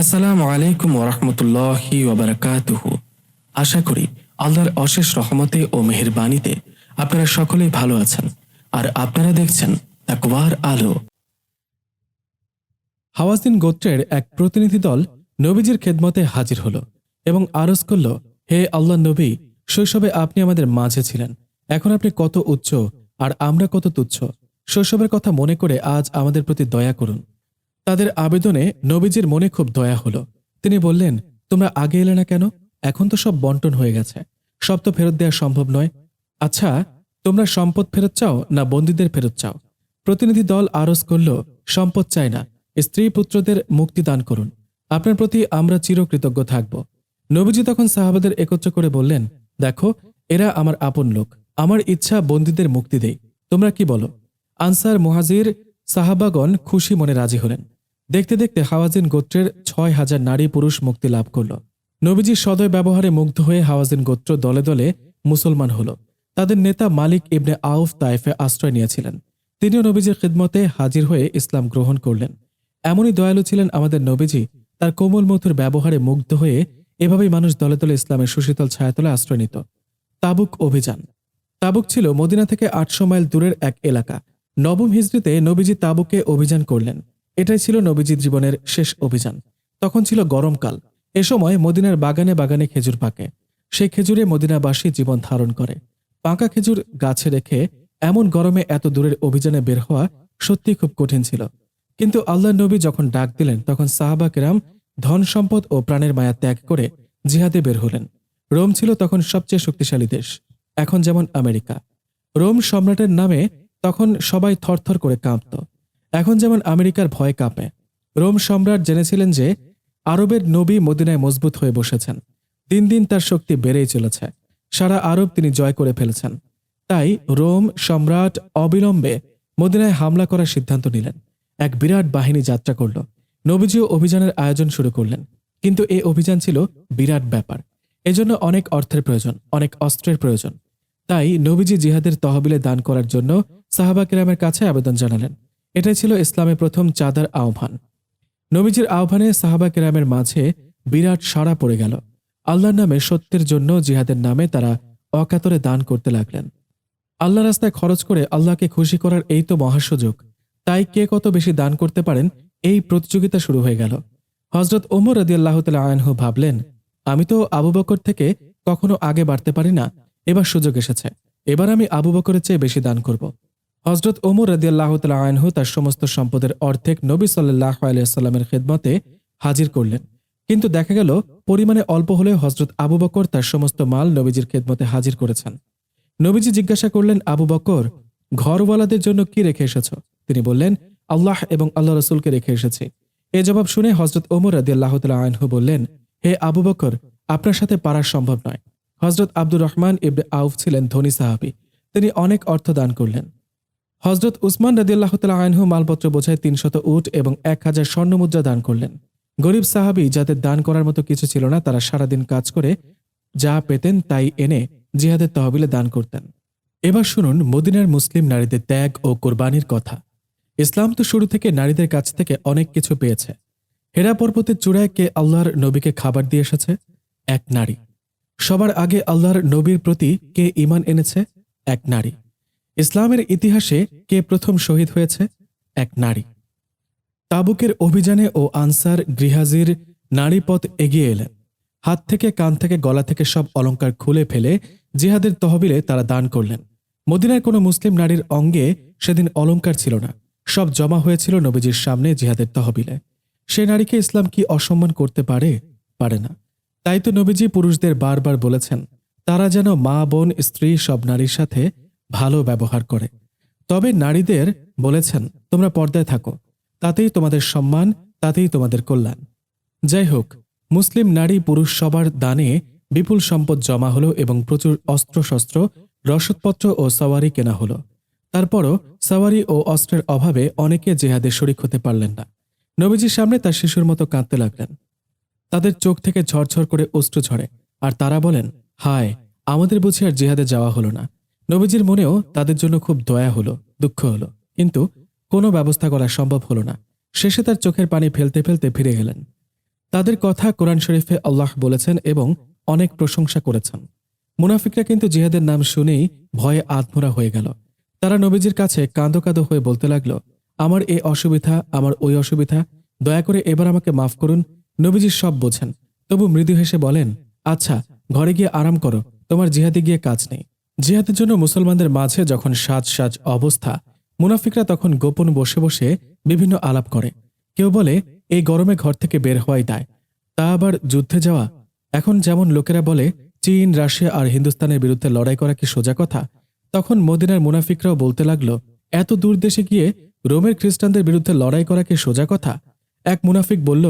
আসসালামু আলাইকুম ওরহমতুল্লাহি ওবরাকাতুহ আশা করি আল্লাহর অশেষ রহমতে ও মেহেরবানিতে আপনারা সকলেই ভালো আছেন আর আপনারা দেখছেন তাকওয়ার আলো। হাওয়াজিন গোত্রের এক প্রতিনিধি দল নবীজির খেদমতে হাজির হল এবং আরজ করল, হে আল্লাহ নবী, শৈশবে আপনি আমাদের মাঝে ছিলেন। এখন আপনি কত উচ্চ আর আমরা কত তুচ্ছ। শৈশবের কথা মনে করে আজ আমাদের প্রতি দয়া করুন। তাদের আবেদনে নবীজির মনে খুব দয়া হলো। তিনি বললেন, তোমরা আগে এলে না কেন? এখন তো সব বন্টন হয়ে গেছে। সব তো ফেরত দেওয়া সম্ভব নয়। আচ্ছা তোমরা সম্পদ ফেরত চাও না বন্দীদের ফেরত চাও? প্রতিনিধি দল আরজ করল, সম্পদ চায় না। স্ত্রী পুত্রদের মুক্তি দান করুন। আপনার প্রতি আমরা চিরকৃতজ্ঞ থাকব। নবীজি তখন সাহাবাদের একত্র করে বললেন, দেখো, এরা আমার আপন লোক। আমার ইচ্ছা বন্দীদের মুক্তি দেই। তোমরা কি বলো? আনসার মুহাজির সাহাবাগণ খুশি মনে রাজি হলেন। দেখতে দেখতে হাওয়াজিন গোত্রের ছয় হাজার নারী পুরুষ মুক্তি লাভ করল। নবীজির সদয় ব্যবহারে মুগ্ধ হয়ে হাওয়াজিন গোত্র দলে দলে মুসলমান হল। তাদের নেতা মালিক ইবনে আউফ তাইফে আশ্রয় নিয়েছিলেন। তিনিও নবীজির খিদমতে হাজির হয়ে ইসলাম গ্রহণ করলেন। এমনই দয়ালু ছিলেন আমাদের নবীজি, তার কোমল মধুর ব্যবহারে মুগ্ধ হয়ে এভাবেই মানুষ দলে দলে ইসলামের সুশীতল ছায়াতলে আশ্রয় নিত। তাবুক অভিযান। তাবুক ছিল মদিনা থেকে আটশো মাইল দূরের এক এলাকা। নবম হিজড়িতে নবীজি তাবুকে অভিযান করলেন। এটাই ছিল নবীজির জীবনের শেষ অভিযান। তখন ছিল গরমকাল। এ সময় মদিনার বাগানে বাগানে খেজুর পাকে। সেই খেজুরে মদিনাবাসী জীবন ধারণ করে। পাকা খেজুর গাছে রেখে এমন গরমে এত দূরের অভিযানে বের হওয়া সত্যি খুব কঠিন ছিল। কিন্তু আল্লাহ নবী যখন ডাক দিলেন, তখন সাহাবা কেরাম ধন সম্পদ ও প্রাণের মায়া ত্যাগ করে জিহাদে বের হলেন। রোম ছিল তখন সবচেয়ে শক্তিশালী দেশ। এখন যেমন আমেরিকা। রোম সম্রাটের নামে তখন সবাই থরথর করে কাঁপত। এখন যেমন আমেরিকার ভয় কাঁপে, রোম সম্রাট জেনেছিলেন যে আরবের নবী মদিনায় মজবুত হয়ে বসেছেন। দিন দিন তার শক্তি বেড়েই চলেছে। সারা আরব তিনি জয় করে ফেলেছেন। তাই রোম সম্রাট অবিলম্বে মদিনায় হামলা করার সিদ্ধান্ত নিলেন। এক বিরাট বাহিনী যাত্রা করল। নবীজিও অভিযানের আয়োজন শুরু করলেন। কিন্তু এই অভিযান ছিল বিরাট ব্যাপার। এজন্য অনেক অর্থের প্রয়োজন, অনেক অস্ত্রের প্রয়োজন। তাই নবীজি জিহাদের তহবিলে দান করার জন্য সাহাবা কিরামের কাছে আবেদন জানালেন। এটাই ছিল ইসলামের প্রথম চাঁদার আহ্বান। নবীজির আহ্বানে সাহাবা কিরামের মাঝে বিরাট সাড়া পড়ে গেল। আল্লাহর নামে সত্যের জন্য জিহাদের নামে তারা অকাতরে দান করতে লাগলেন। আল্লাহ রাস্তায় খরচ করে আল্লাহকে খুশি করার এই তো মহাসুযোগ। তাই কে কত বেশি দান করতে পারেন, এই প্রতিযোগিতা শুরু হয়ে গেল। হজরত ওমর রদিয়াল্লাহ তালা আয়নহু ভাবলেন, আমি তো আবু বকর থেকে কখনো আগে বাড়তে পারি না, এবার সুযোগ এসেছে। এবার আমি আবু বকরের চেয়ে বেশি দান করব। হজরত ওমর রদিয়াল্লাহ তালা আয়নহু তার সমস্ত সম্পদের অর্ধেক নবী সাল্লাহ আলাইসাল্লামের খেদমতে হাজির করলেন। কিন্তু দেখা গেল, পরিমাণে অল্প হলেও হজরত আবু বকর তার সমস্ত মাল নবীজির খেদমতে হাজির করেছেন। নবীজি জিজ্ঞাসা করলেন, আবু বকর, ঘরওয়ালাদের জন্য কি রেখে এসেছ? তিনি বললেন, আল্লাহ এবং আল্লাহ রসুলকে রেখে এসেছি। এ জবাব শুনে হজরত ওমর রাদি আল্লাহ আনহু বললেন, হে আবু বকর, আপনার সাথে পারা সম্ভব নয়। হজরত আব্দুর রহমান ইবনে আউফ ছিলেন ধনী সাহাবি। তিনি অনেক অর্থ দান করলেন। হজরত উসমান রাদিয়াল্লাহ তালা আনহু মালপত্র বোঝায় তিনশত উট এবং এক হাজার স্বর্ণমুদ্রা দান করলেন। গরিব সাহাবি যাদের দান করার মতো কিছু ছিল না, তারা সারাদিন কাজ করে যা পেতেন তাই এনে জিহাদের তহবিলে দান করতেন। এবার শুনুন মদিনার মুসলিম নারীদের ত্যাগ ও কোরবানির কথা। ইসলাম তো শুরু থেকে নারীদের কাছ থেকে অনেক কিছু পেয়েছে। হেরা পর্বতের চূড়ায় কে আল্লাহর নবীকে খাবার দিয়ে এসেছে? এক নারী। সবার আগে আল্লাহর নবীর প্রতি কে ইমান এনেছে? এক নারী। ইসলামের ইতিহাসে কে প্রথম শহীদ হয়েছে? এক নারী। তাবুকের অভিযানে ও আনসার গৃহাজির নারী পথ এগিয়ে এলেন। হাত থেকে কান থেকে গলা থেকে সব অলংকার খুলে ফেলে জিহাদের তহবিলে তারা দান করলেন। মদিনার কোনো মুসলিম নারীর অঙ্গে সেদিন অলংকার ছিল না। সব জমা হয়েছিল নবীজির সামনে জিহাদের তহবিলে। সে নারীকে ইসলাম কি অসম্মান করতে পারে? পারে না। তাই তো নবীজি পুরুষদের বারবার বলেছেন, তারা যেন মা, বোন, স্ত্রী সব নারীর সাথে ভালো ব্যবহার করে। তবে নারীদের বলেছেন, তোমরা পর্দায় থাকো। তাতেই তোমাদের সম্মান, তাতেই তোমাদের কল্যাণ। যাই হোক, মুসলিম নারী পুরুষ সবার দানে বিপুল সম্পদ জমা হলো এবং প্রচুর অস্ত্রশস্ত্র, রসদপত্র ও সাওয়ারি কেনা হলো। তারপরও সাওয়ারি ও অস্ত্রের অভাবে অনেকে জেহাদে শরিক হতে পারলেন না। নবীজির সামনে তার শিশুর মতো কাঁদতে লাগলেন। তাদের চোখ থেকে ঝরঝর করে অস্ত্র ঝরে। আর তারা বলেন, হায়, আমাদের বুঝি আর জেহাদে যাওয়া হলো না। নবীজির মনেও তাদের জন্য খুব দয়া হলো, দুঃখ হলো। কিন্তু কোনো ব্যবস্থা করা সম্ভব হলো না। শেষে তার চোখের পানি ফেলতে ফেলতে ফিরে গেলেন। তাদের কথা কোরআন শরীফে আল্লাহ বলেছেন এবং অনেক প্রশংসা করেছেন। মুনাফিকরা কিন্তু জিহাদের নাম শুনেই ভয়ে আত্মরা হয়ে গেল। তারা নবীজির কাছে কাঁদো কাঁদো হয়ে বলতে লাগল, আমার এই অসুবিধা, আমার ওই অসুবিধা, দয়া করে এবার আমাকে মাফ করুন। নবীজি সব বোঝেন। তবু মৃদু হেসে বলেন আচ্ছা ঘরে গিয়ে আরাম করো, তোমার জিহাদে গিয়ে কাজ নেই। জিহাদের জন্য মুসলমানদের মাঝে যখন সাজ সাজ অবস্থা, মুনাফিকরা তখন গোপন বসে বসে বিভিন্ন আলাপ করে। কেউ বলে, এই গরমে ঘর থেকে বের হওয়াই দায়। তা আবার যুদ্ধে যাওয়া, এখন যেমন লোকেরা বলে, চীন, রাশিয়া আর হিন্দুস্তানের বিরুদ্ধে লড়াই করা কি সোজা কথা? তখন মদিনার মুনাফিকরাও বলতে লাগল, এত দূর দেশে গিয়ে রোমের খ্রিস্টানদের বিরুদ্ধে লড়াই করা কি সোজা কথা? এক মুনাফিক বলল,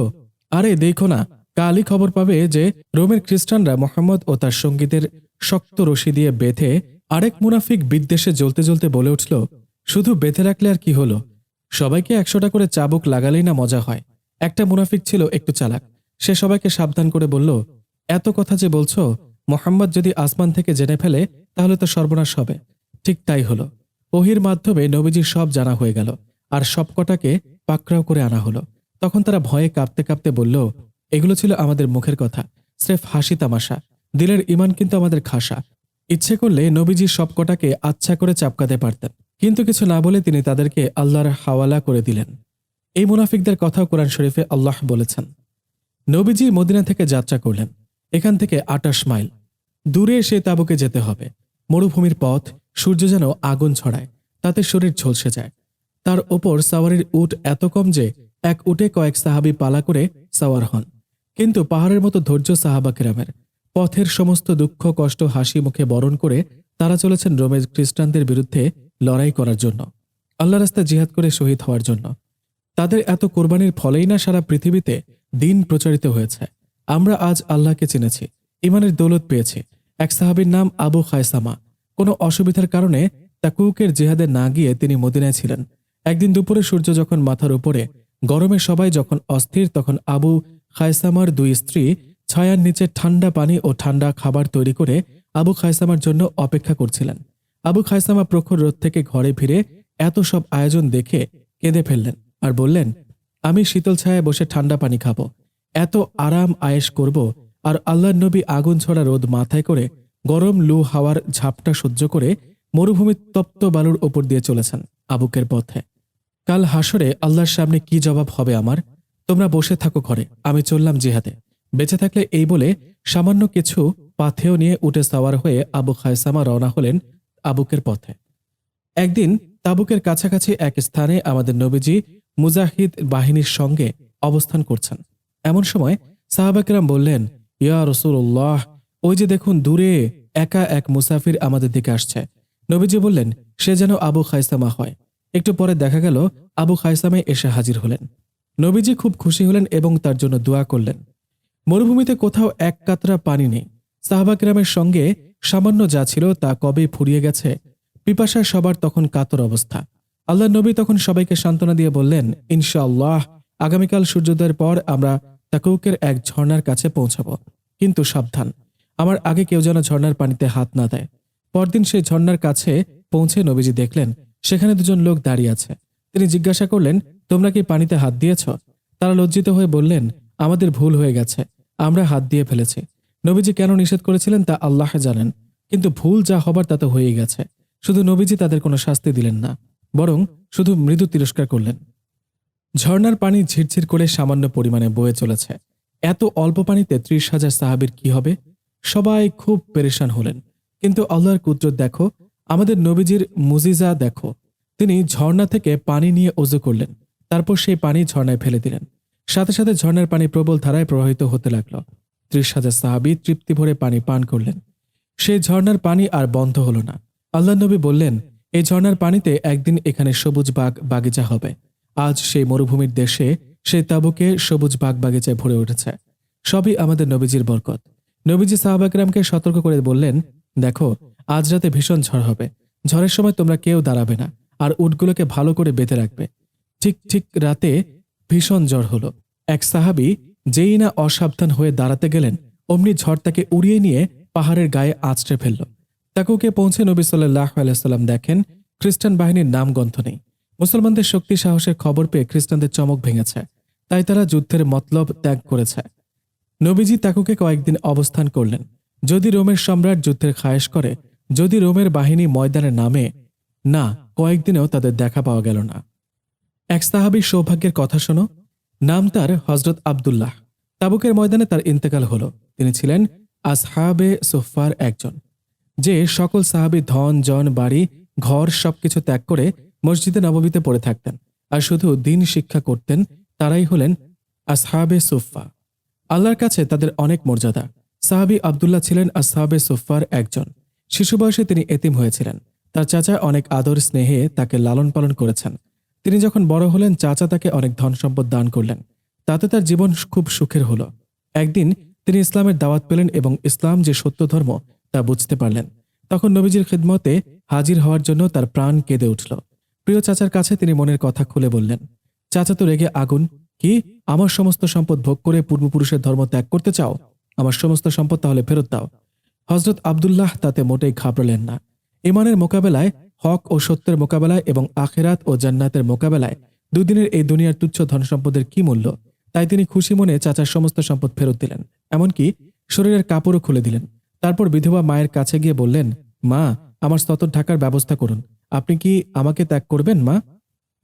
আরে, দেখো না, কালই খবর পাবে যে রোমের খ্রিস্টানরা মোহাম্মদ ও তার সঙ্গীদের শক্ত রশি দিয়ে বেঁধে আরেক মুনাফিক বিদ্বেষে জ্বলতে জ্বলতে বলে উঠল, শুধু বেঁধে রাখলে আর কি হলো? সবাইকে একশোটা করে চাবুক লাগালেই না মজা হয়। একটা মুনাফিক ছিল একটু চালাক। সে সবাইকে সাবধান করে বলল, এত কথা যে বলছো, মোহাম্মদ যদি আসমান থেকে জেনে ফেলে, তাহলে তো সর্বনাশ হবে। ঠিক তাই হলো। ওহির মাধ্যমে নবীজির সব জানা হয়ে গেল আর সবকটাকে পাকড়াও করে আনা হলো। তখন তারা ভয়ে কাঁপতে কাঁপতে বলল, এগুলো ছিল আমাদের মুখের কথা, স্রেফ হাসি তামাশা। দিলের ইমান কিন্তু আমাদের খাসা। ইচ্ছে করলে নবীজি সবকটাকে আচ্ছা করে চাপকাতে পারতেন, কিন্তু কিছু না বলে তিনি তাদেরকে আল্লাহর হাওয়ালা করে দিলেন। এই মুনাফিকদের কথাও কোরআন শরীফে আল্লাহ বলেছেন। নবীজি মদিনা থেকে যাত্রা করলেন, এখান থেকে আটাশ মাইল। দূরে সে তাবুকে যেতে হবে। মরুভূমির পথ, সূর্য যেন আগুন ছড়ায়, তাতে শরীর ঝলসে যায়। তার ওপর সাওয়ারির উট এত কম যে এক উটে কয়েক সাহাবি পালা করে সাওয়ার হন। কিন্তু পাহাড়ের মতো ধৈর্য সাহাবা কেরামের পথের সমস্ত দুঃখ, কষ্ট, হাসি মুখে বরণ করে তারা চলেছেন রোমের খ্রিস্টানদের বিরুদ্ধে লড়াই করার জন্য আল্লাহ রাস্তায় জিহাদ করে শহীদ হওয়ার জন্য। তাদের এত কোরবানির ফলেই না সারা পৃথিবীতে দিন প্রচারিত হয়েছে। আমরা আজ আল্লাহকে চিনেছি ইমানের দৌলত পেয়েছি। এক সাহাবীর নাম আবু খায়সামা। কোনো অসুবিধার কারণে তাকুকের জেহাদে না গিয়ে তিনি মদিনায় ছিলেন। একদিন দুপুরে সূর্য যখন মাথার উপরে, গরমে সবাই যখন অস্থির, তখন আবু খায়সামার দুই স্ত্রী ছায়ার নিচে ঠান্ডা পানি ও ঠান্ডা খাবার তৈরি করে আবু খায়সামার জন্য অপেক্ষা করছিলেন। আবু খায়সামা প্রখর রোদ থেকে ঘরে ফিরে এত সব আয়োজন দেখে কেঁদে ফেললেন আর বললেন, আমি শীতল ছায়ায় বসে ঠান্ডা পানি খাব। এত আরাম আয়েশ করব আর আল্লাহর নবী আগুন ছড়া রোদ মাথায় করে গরম লু হাওয়ার ঝাপটা সহ্য করে মরুভূমির তপ্ত বালুর ওপর দিয়ে চলেছেন আবুকের পথে। কাল হাসরে আল্লাহর সামনে কি জবাব হবে আমার? তোমরা বসে থাকো ঘরে, আমি চললাম জিহাদে। বেঁচে থাকলে এই বলে সামান্য কিছু পাথেও নিয়ে উঠে সাওয়ার হয়ে আবু খায়সামা রওনা হলেন আবুকের পথে। একদিন তাবুকের কাছাকাছি এক স্থানে আমাদের নবীজি মুজাহিদ বাহিনীর সঙ্গে অবস্থান করছেন। এমন সময় সাহাবাকেরাম বললেন, ইয়া রসুল্লাহ ওই যে দেখুন দূরে একা এক মুসাফির আমাদের দিকে আসছে। নবীজি বললেন, সে যেন আবু খাইসামা হয়। একটু পরে দেখা গেল আবু খাইসামে এসে হাজির হলেন। নবীজি খুব খুশি হলেন এবং তার জন্য দোয়া করলেন। মরুভূমিতে কোথাও এক কাতরা পানি নেই। সাহাবাকেরামের সঙ্গে সামান্য যা ছিল তা কবে ফুরিয়ে গেছে, পিপাসায় সবার তখন কাতর অবস্থা। আল্লাহ নবী তখন সবাইকে সান্ত্বনা দিয়ে বললেন, ইনশাআল্লাহ, আগামীকাল সূর্যোদয়ের পর আমরা তাকুকের এক ঝর্ণার কাছে পৌঁছাব। কিন্তু সাবধান, আমার আগে কেউ যেন ঝর্ণার পানিতে হাত না দেয়। পরদিন সেই ঝর্ণার কাছে পৌঁছে নবীজি দেখলেন, সেখানে দুজন লোক দাঁড়িয়ে আছে। তিনি জিজ্ঞাসা করলেন, তোমরা কি পানিতে হাত দিয়েছ? তারা লজ্জিত হয়ে বললেন, আমাদের ভুল হয়ে গেছে। আমরা হাত দিয়ে ফেলেছি। নবীজি কেন নিষেধ করেছিলেন তা আল্লাহ জানেন, কিন্তু ভুল যা হবার তা তো হয়েই গেছে। শুধু নবীজি তাদের কোনো শাস্তি দিলেন না, বরং শুধু মৃদু তিরস্কার করলেন। ঝর্ণার পানি ঝিরঝির করে সামান্য পরিমাণে বয়ে চলেছে। এত অল্প পানিতে ত্রিশ হাজার সাহাবির কি হবে? সবাই খুব পেরেশান হলেন। কিন্তু আল্লাহর কুদরত দেখো, আমাদের নবীজির মুজিজা দেখো। তিনি ঝর্ণা থেকে পানি নিয়ে অজু করলেন, তারপর সেই পানি ঝর্ণায় ফেলে দিলেন। সাথে সাথে ঝর্ণার পানি প্রবল ধারায় প্রবাহিত হতে লাগল। ত্রিশ হাজার সাহাবি তৃপ্তি ভরে পানি পান করলেন। সেই ঝর্ণার পানি আর বন্ধ হলো না। আল্লাহ নবী বললেন, এই ঝর্ণার পানিতে একদিন এখানে সবুজ বাগ বাগিচা হবে। আজ সেই মরুভূমির দেশে সেই তাবুকে সবুজ বাগ বাগিচায় ভরে উঠেছে। সবই আমাদের নবীজির বরকত। নবীজি সাহাবাকরামকে সতর্ক করে বললেন, দেখো, আজ রাতে ভীষণ ঝড় হবে। ঝড়ের সময় তোমরা কেউ দাঁড়াবে না, আর উটগুলোকে ভালো করে বেঁধে রাখবে। ঠিক ঠিক রাতে ভীষণ জ্বর হলো। এক সাহাবি যেই না অসাবধান হয়ে দাঁড়াতে গেলেন, অমনি ঝড় তাকে উড়িয়ে নিয়ে পাহাড়ের গায়ে আছড়ে ফেলল। তাকুকে পৌঁছে নবী সাল্লাহ আলাইসাল্লাম দেখেন, খ্রিস্টান বাহিনীর নাম গ্রন্থ নেই। মুসলমানদের শক্তি সাহসের খবর পেয়ে খ্রিস্টানদের চমক ভেঙেছে। তাই তারা যুদ্ধের মতলব ত্যাগ করেছে। নবীজি তাকুকে কয়েকদিন অবস্থান করলেন। যদি রোমের সম্রাট যুদ্ধের খায়েশ করে, যদি রোমের বাহিনী ময়দানে নামে, না, কয়েকদিনেও তাদের দেখা পাওয়া গেল না। এক সাহাবীর সৌভাগ্যের কথা শোনো। নাম তার হজরত আবদুল্লাহ। তাবুকের ময়দানে তার ইন্তেকাল হল। তিনি ছিলেন আসহাবে সোফার একজন। যে সকল সাহাবী ধন, জন, বাড়ি, ঘর সবকিছু ত্যাগ করে মসজিদে নববীতে পড়ে থাকতেন আর শুধু দিন শিক্ষা করতেন, তারাই হলেন আসহাবে সোফা। আল্লাহর কাছে তাদের অনেক মর্যাদা। সাহাবি আবদুল্লাহ ছিলেন আসহাবে সোফার একজন। শিশু বয়সে তিনি এতিম হয়েছিলেন। তার চাচা অনেক আদর স্নেহে তাকে লালন পালন করেছেন। তিনি যখন বড় হলেন, চাচা তাকে অনেক ধন সম্পদ দান করলেন। তাতে তার জীবন খুব সুখের হলো। একদিন তিনি ইসলামের দাওয়াত পেলেন এবং ইসলাম যে সত্য ধর্ম, তা বুঝতে পারলেন। তখন নবীজির খিদমতে হাজির হওয়ার জন্য তার প্রাণ কেঁদে উঠল। প্রিয় চাচার কাছে তিনি মনের কথা খুলে বললেন, চাচা তো রেগে আগুন। কি? আমার সমস্ত সম্পদ ভোগ করে পূর্বপুরুষের ধর্ম ত্যাগ করতে চাও? আমার সমস্ত সম্পদ তাহলে ফেরত দাও। হজরত আবদুল্লাহ তাতে মোটেই ঘাবড়লেন না। ইমানের মোকাবেলায় হক ও সত্যের মোকাবেলায় এবং আখেরাত ও জান্নাতের মোকাবেলায় দুদিনের এই দুনিয়ার তুচ্ছ ধন সম্পদের কি মূল্য? তাই তিনি খুশি মনে চাচার সমস্ত সম্পদ ফেরত দিলেন। এমনকি শরীরের কাপড়ও খুলে দিলেন। তারপর বিধবা মায়ের কাছে গিয়ে বললেন, মা, আমার স্ততর ঢাকার ব্যবস্থা করুন। আপনি কি আমাকে ত্যাগ করবেন, মা?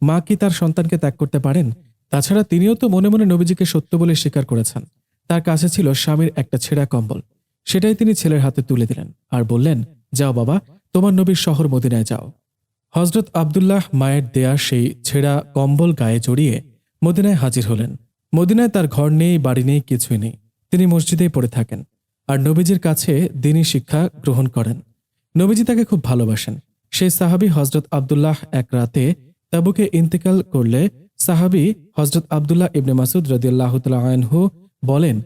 মা কি তার সন্তানকে ত্যাগ করতে পারেন? তাছাড়া তিনিও তো মনে মনে নবীজিকে সত্য বলে স্বীকার করেছেন। তার কাছে ছিল স্বামীর একটা ছেঁড়া কম্বল। সেটাই তিনি ছেলের হাতে তুলে দিলেন। আর বললেন, যাও বাবা তোমার নবীর শহর মদিনায় যাও। হজরত আবদুল্লাহ মায়ের দেয়া সেই ছেঁড়া কম্বল গায়ে জড়িয়ে মদিনায় হাজির হলেন। মদিনায় তার ঘর নেই, বাড়ি নেই, কিছুই নেই। তিনি মসজিদেই পড়ে থাকেন আর নবীজির কাছে দিনই শিক্ষা গ্রহণ করেন। নবীজি তাকে খুব ভালোবাসেন। সেই সাহাবী হজরত আবদুল্লাহ এক রাতে তাবুকে ইন্তেকাল করলে সাহাবী হজরত আবদুল্লাহ ইবনে মাসুদ রদিয়াল্লাহ আনহু বলেন,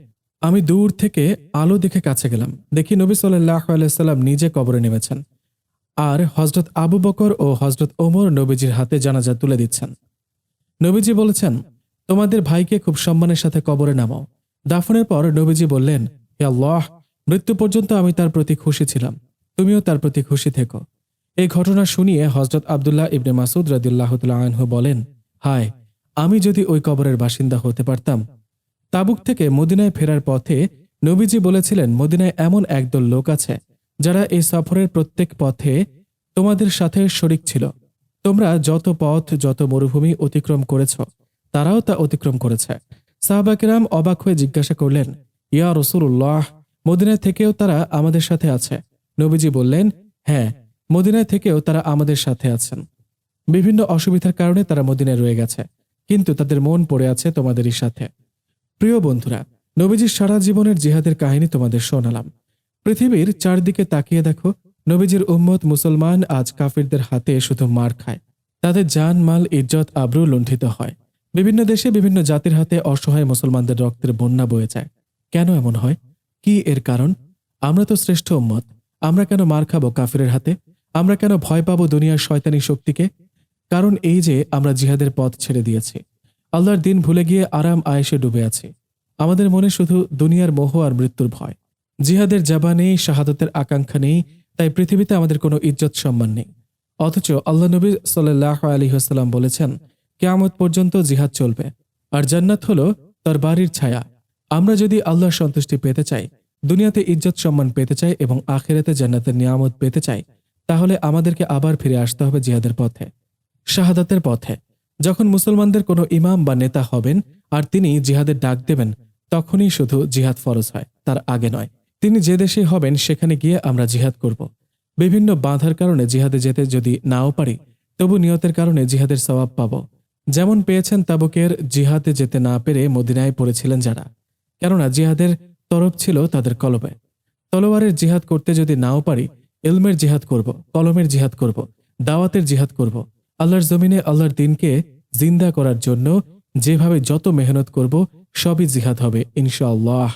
আমি দূর থেকে আলো দেখে কাছে গেলাম। দেখি নবী সাল্লাহ আলাইসাল্লাম নিজে কবরে নেমেছেন। আর হজরত আবু বকর ও হজরত ওমর নবীজির হাতে জানাজা তুলে দিচ্ছেন। নবীজি বলেছেন, তোমাদের ভাইকে খুব সম্মানের সাথে কবরে নামাও। দাফনের পর নবীজি বললেন, হে আল্লাহ, মৃত্যু পর্যন্ত আমি তার প্রতি খুশি ছিলাম। তুমিও তার প্রতি খুশি থেকো। এই ঘটনা শুনিয়ে হজরত আবদুল্লাহ ইবনে মাসুদ রদুল্লাহ আনহু বলেন, হায়, আমি যদি ওই কবরের বাসিন্দা হতে পারতাম, তাবুক থেকে মদিনায় ফেরার পথে নবীজি বলেছিলেন, মদিনায় এমন একদল লোক আছে যারা এই সফরের প্রত্যেক পথে তোমাদের সাথে শরিক ছিল, তোমরা যত পথ, যত মরুভূমি অতিক্রম করেছ, তারাও তা অতিক্রম করেছে। সাহাবাকিরাম অবাক হয়ে জিজ্ঞাসা করলেন, ইয়া রসুল্লাহ মদিনায় থেকেও তারা আমাদের সাথে আছে? নবীজি বললেন হ্যাঁ মদিনায় থেকেও তারা আমাদের সাথে আছেন। বিভিন্ন অসুবিধার কারণে তারা মদিনায় রয়ে গেছে, কিন্তু তাদের মন পড়ে আছে তোমাদেরই সাথে। প্রিয় বন্ধুরা নবীজির সারা জীবনের জিহাদের কাহিনী তোমাদের শোনালাম। পৃথিবীর চারদিকে তাকিয়ে দেখো, নবীজির উম্মত মুসলমান আজ কাফিরদের হাতে শুধু মার খায়। তাদের জান, মাল, ইজ্জত, আব্রু লুণ্ঠিত হয়। বিভিন্ন দেশে বিভিন্ন জাতির হাতে অসহায় মুসলমানদের রক্তের বন্যা বয়ে যায়। কেন এমন হয়? কি এর কারণ? আমরা তো শ্রেষ্ঠ উম্মত। আমরা কেন মার খাব কাফিরের হাতে? আমরা কেন ভয় পাবো দুনিয়ার শয়তানি শক্তিকে? কারণ এই যে আমরা জিহাদের পথ ছেড়ে দিয়েছি। আল্লাহর দিন ভুলে গিয়ে আরাম আয়েসে ডুবে আছি। আমাদের মনে শুধু দুনিয়ার মোহ আর মৃত্যুর ভয়। জিহাদের জাবা নেই শাহাদতের আকাঙ্ক্ষা নেই, তাই পৃথিবীতে আমাদের কোনো ইজ্জত সম্মান নেই। অথচ আল্লাহ নবী সাল্লাহ আলী হাসাল্লাম বলেছেন, কেয়ামত পর্যন্ত জিহাদ চলবে, আর জান্নাত হলো তার বাড়ির ছায়া। আমরা যদি আল্লাহর সন্তুষ্টি পেতে চাই, দুনিয়াতে ইজ্জত সম্মান পেতে চাই এবং আখেরাতে জান্নাতের নিয়ামত পেতে চাই, তাহলে আমাদেরকে আবার ফিরে আসতে হবে জিহাদের পথে, শাহাদাতের পথে। যখন মুসলমানদের কোনো ইমাম বা নেতা হবেন আর তিনি জিহাদের ডাক দেবেন, তখনই শুধু জিহাদ ফরজ হয়, তার আগে নয়। তিনি যে দেশেই হবেন, সেখানে গিয়ে আমরা জিহাদ করব। বিভিন্ন বাধার কারণে জিহাদে যেতে যদি নাও পারি, তবু নিয়তের কারণে জিহাদের সওয়াব পাব। যেমন পেয়েছেন তাবুকের জিহাদে যেতে না পেরে মদিনায় পড়েছিলেন যারা। কেননা জিহাদের তরফ ছিল তাদের কলমে তলোয়ারের জিহাদ করতে যদি নাও পারি, ইলমের জিহাদ করব, কলমের জিহাদ করব, দাওয়াতের জিহাদ করব। আল্লাহর জমিনে আল্লাহর দিনকে জিন্দা করার জন্য যেভাবে যত মেহনত করব, সবই জিহাদ হবে, ইনশাআল্লাহ।